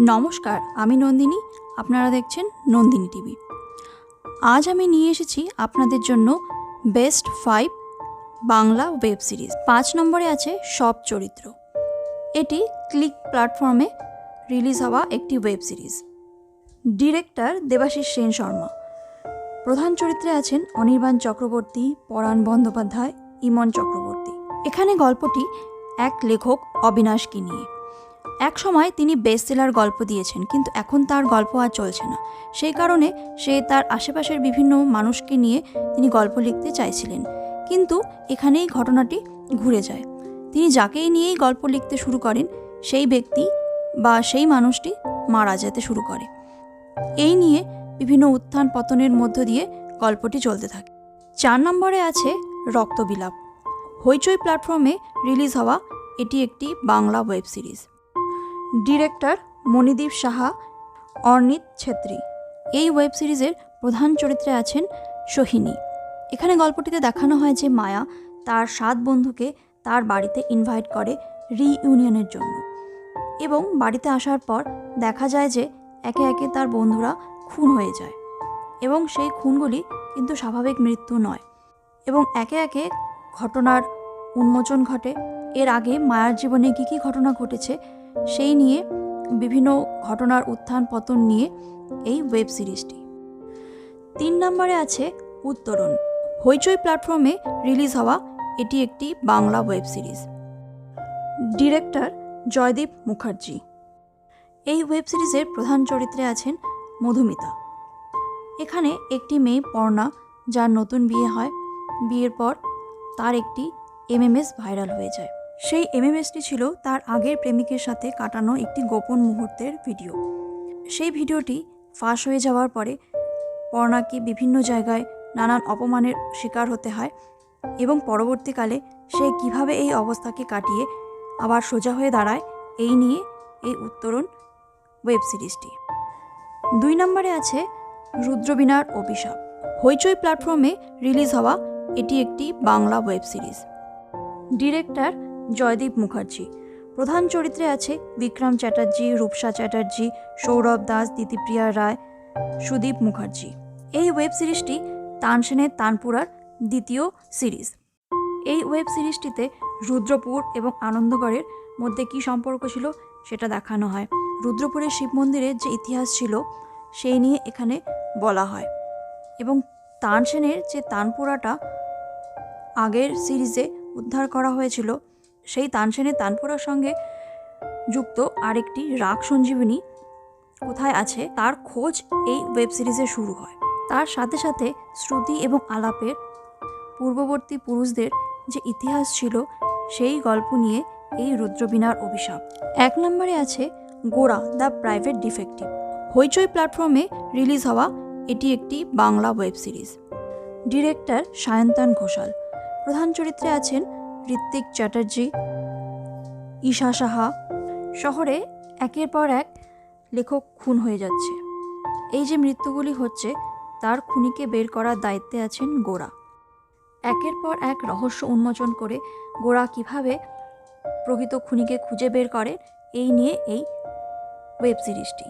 নমস্কার, আমি নন্দিনী। আপনারা দেখছেন নন্দিনী টিভি। আজ আমি নিয়ে এসেছি আপনাদের জন্য best five Bangla web series. পাঁচ নম্বরে আছে সব চরিত্র। এটি ক্লিক প্ল্যাটফর্মে রিলিজ হওয়া একটি web series. Director Debashis Sen Sharma. প্রধান চরিত্রে আছেন অনির্বাণ চক্রবর্তী, পরাণ বন্দ্যোপাধ্যায়, ইমন চক্রবর্তী। এখানে গল্পটি এক লেখক অবিনাশকে নিয়ে। এক সময় তিনি বেস্ট সেলার গল্প দিয়েছেন, কিন্তু এখন তার গল্প আর চলছে না। সেই কারণে সে তার আশেপাশের বিভিন্ন মানুষকে নিয়ে তিনি গল্প লিখতে চাইছিলেন, কিন্তু এখানেই ঘটনাটি ঘুরে যায়। তিনি যাকেই নিয়েই গল্প লিখতে শুরু করেন, সেই ব্যক্তি বা সেই মানুষটি মারা যেতে শুরু করে। এই নিয়ে বিভিন্ন উত্থান পতনের মধ্য দিয়ে গল্পটি চলতে থাকে। চার নম্বরে আছে রক্তবিলাপ। হইচই প্ল্যাটফর্মে রিলিজ হওয়া এটি একটি Bangla web series. Director Manideep Saha, Arnit Chhetri. এই ওয়েব সিরিজের প্রধান চরিত্রে আছেন সোহিনী। এখানে গল্পটিতে দেখানো হয় যে মায়া তার সাত বন্ধুকে তার বাড়িতে ইনভাইট করে রিইউনিয়নের জন্য। এবং বাড়িতে আসার পর দেখা যায় যে একে একে তার বন্ধুরা খুন হয়ে যায়। এবং সেই খুনগুলি কিন্তু স্বাভাবিক মৃত্যু নয়। এবং একে একে ঘটনার উন্মোচন ঘটে। এর আগে মায়ার জীবনে কী কী ঘটনা ঘটেছে সেই নিয়ে বিভিন্ন ঘটনার উত্থান পতন নিয়ে এই ওয়েব সিরিজটি। তিন নম্বরে আছে উত্তরণ। হইচই প্ল্যাটফর্মে রিলিজ হওয়া এটি একটি Bangla web series. Director Joydeep Mukherjee. এই ওয়েব সিরিজের প্রধান চরিত্রে আছেন মধুমিতা। এখানে একটি মেয়ে পর্ণা, যার নতুন বিয়ে হয়। বিয়ের পর তার একটি এমএমএস ভাইরাল হয়ে যায়। সেই এমএমএসটি ছিল তার আগের প্রেমিকের সাথে কাটানো একটি গোপন মুহূর্তের ভিডিও। সেই ভিডিওটি ফাঁস হয়ে যাওয়ার পরে পর্ণাকে বিভিন্ন জায়গায় নানান অপমানের শিকার হতে হয় এবং পরবর্তীকালে সে কীভাবে এই অবস্থাকে কাটিয়ে আবার সোজা হয়ে দাঁড়ায়, এই নিয়ে এই উত্তরণ ওয়েব সিরিজটি। দুই নম্বরে আছে রুদ্রবীণার অভিশাপ। হইচই প্ল্যাটফর্মে রিলিজ হওয়া এটি একটি Bangla web series. Director Joydeep Mukherjee. প্রধান চরিত্রে আছে বিক্রম চ্যাটার্জি, রূপসা চ্যাটার্জি, সৌরভ দাস, দিতিপ্রিয়া রায়, সুদীপ মুখার্জি। এই ওয়েব সিরিজটি তানসেনের তানপুরার দ্বিতীয় সিরিজ এই ওয়েব সিরিজটিতে রুদ্রপুর এবং আনন্দগড়ের মধ্যে কী সম্পর্ক ছিল সেটা দেখানো হয়। রুদ্রপুরের শিব মন্দিরের যে ইতিহাস ছিল সেই নিয়ে এখানে বলা হয়। এবং তানসেনের যে তানপুরাটা আগের সিরিজে উদ্ধার করা হয়েছিল সেই তানসেনের তানপুরার সঙ্গে যুক্ত আরেকটি রাগ সঞ্জীবনী কোথায় আছে, তার খোঁজ এই ওয়েব সিরিজে শুরু হয়। তার সাথে সাথে শ্রুতি এবং আলাপের পূর্ববর্তী পুরুষদের যে ইতিহাস ছিল, সেই গল্প নিয়ে এই রুদ্রবীণার অভিশাপ। এক নম্বরে আছে গোড়া, দ্য প্রাইভেট ডিফেক্টিভ। হইচই প্ল্যাটফর্মে রিলিজ হওয়া এটি একটি Bangla web series. Director Sayantan Ghoshal. প্রধান চরিত্রে আছেন ঋত্বিক চ্যাটার্জি, ঈশা সাহা শহরে একের পর এক লেখক খুন হয়ে যাচ্ছে। এই যে মৃত্যুগুলি হচ্ছে, তার খুনিকে বের করার দায়িত্বে আছেন গোরা। একের পর এক রহস্য উন্মোচন করে গোরা কীভাবে প্রকৃত খুনিকে খুঁজে বের করে, এই নিয়ে এই ওয়েব সিরিজটি।